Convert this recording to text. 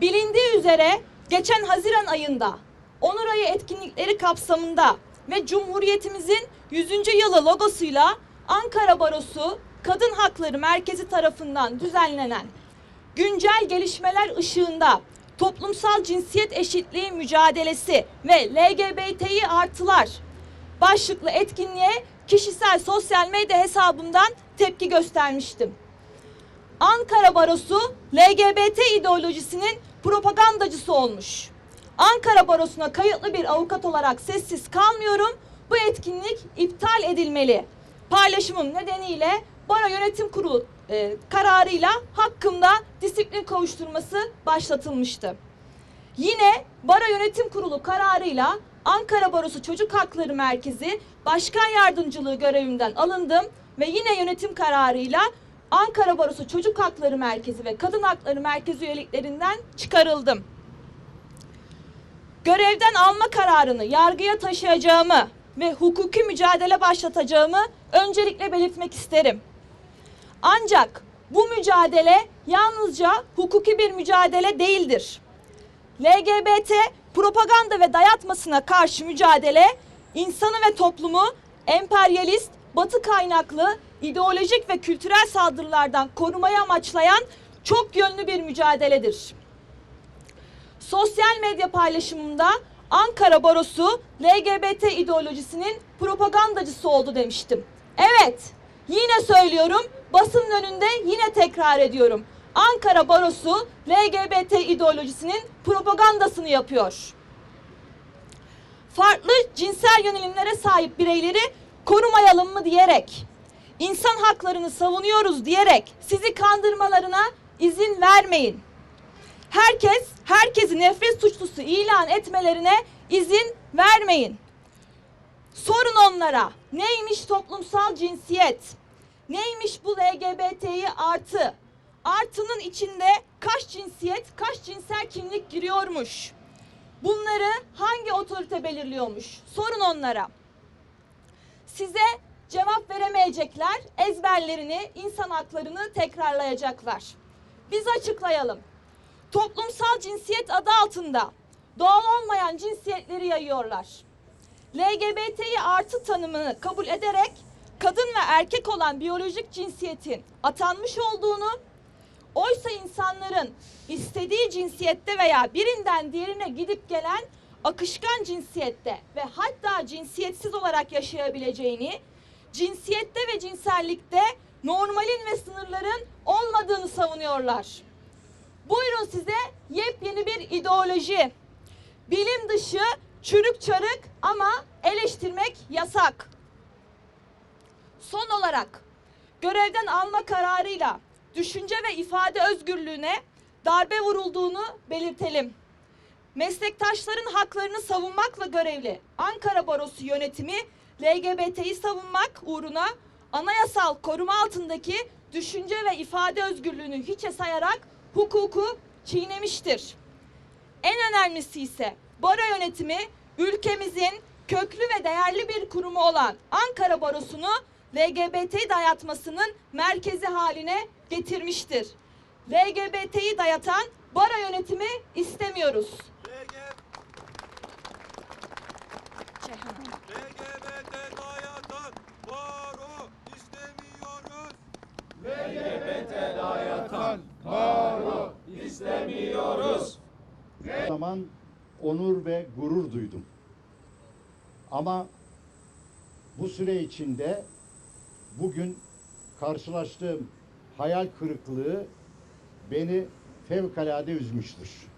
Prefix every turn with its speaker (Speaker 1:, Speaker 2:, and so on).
Speaker 1: Bilindiği üzere geçen Haziran ayında Onur Ayı etkinlikleri kapsamında ve Cumhuriyetimizin 100. yılı logosuyla Ankara Barosu Kadın Hakları Merkezi tarafından düzenlenen güncel gelişmeler ışığında toplumsal cinsiyet eşitliği mücadelesi ve LGBTİ artılar başlıklı etkinliğe kişisel sosyal medya hesabımdan tepki göstermiştim. Ankara Barosu LGBT ideolojisinin propagandacısı olmuş. Ankara Barosu'na kayıtlı bir avukat olarak sessiz kalmıyorum. Bu etkinlik iptal edilmeli. Paylaşımım nedeniyle Baro Yönetim Kurulu e, kararıyla hakkımda disiplin kovuşturması başlatılmıştı. Yine Baro Yönetim Kurulu kararıyla Ankara Barosu Çocuk Hakları Merkezi Başkan Yardımcılığı görevimden alındım ve yine yönetim kararıyla Ankara Barosu Çocuk Hakları Merkezi ve Kadın Hakları Merkezi üyeliklerinden çıkarıldım. Görevden alma kararını yargıya taşıyacağımı ve hukuki mücadele başlatacağımı öncelikle belirtmek isterim. Ancak bu mücadele yalnızca hukuki bir mücadele değildir. LGBT propaganda ve dayatmasına karşı mücadele insanı ve toplumu emperyalist, batı kaynaklı ideolojik ve kültürel saldırılardan korumayı amaçlayan çok yönlü bir mücadeledir. Sosyal medya paylaşımımda Ankara Barosu LGBT ideolojisinin propagandacısı oldu demiştim. Evet, yine söylüyorum, basının önünde yine tekrar ediyorum. Ankara Barosu LGBT ideolojisinin propagandasını yapıyor. Farklı cinsel yönelimlere sahip bireyleri korumayalım mı diyerek, insan haklarını savunuyoruz diyerek sizi kandırmalarına izin vermeyin. Herkes, herkesi nefret suçlusu ilan etmelerine izin vermeyin. Sorun onlara neymiş toplumsal cinsiyet? Neymiş bu LGBT'yi artı? Artının içinde kaç cinsiyet, kaç cinsel kimlik giriyormuş? Bunları hangi otorite belirliyormuş? Sorun onlara. Size cevap veremeyecekler, ezberlerini, insan haklarını tekrarlayacaklar. Biz açıklayalım. Toplumsal cinsiyet adı altında doğal olmayan cinsiyetleri yayıyorlar. LGBT'yi artı tanımını kabul ederek kadın ve erkek olan biyolojik cinsiyetin atanmış olduğunu, oysa insanların istediği cinsiyette veya birinden diğerine gidip gelen akışkan cinsiyette ve hatta cinsiyetsiz olarak yaşayabileceğini, cinsiyette ve cinsellikte normalin ve sınırların olmadığını savunuyorlar. Buyurun size yepyeni bir ideoloji. Bilim dışı, çürük çarık ama eleştirmek yasak. Son olarak görevden alma kararıyla düşünce ve ifade özgürlüğüne darbe vurulduğunu belirtelim. Meslektaşların haklarını savunmakla görevli Ankara Barosu yönetimi LGBT'yi savunmak uğruna anayasal koruma altındaki düşünce ve ifade özgürlüğünü hiçe sayarak hukuku çiğnemiştir. En önemlisi ise baro yönetimi ülkemizin köklü ve değerli bir kurumu olan Ankara Barosu'nu LGBT dayatmasının merkezi haline getirmiştir. LGBT'yi dayatan baro yönetimi istemiyoruz.
Speaker 2: LGBT dayatan baro istemiyoruz.
Speaker 3: Zaman onur ve gurur duydum. Ama bu süre içinde bugün karşılaştığım hayal kırıklığı beni fevkalade üzmüştür.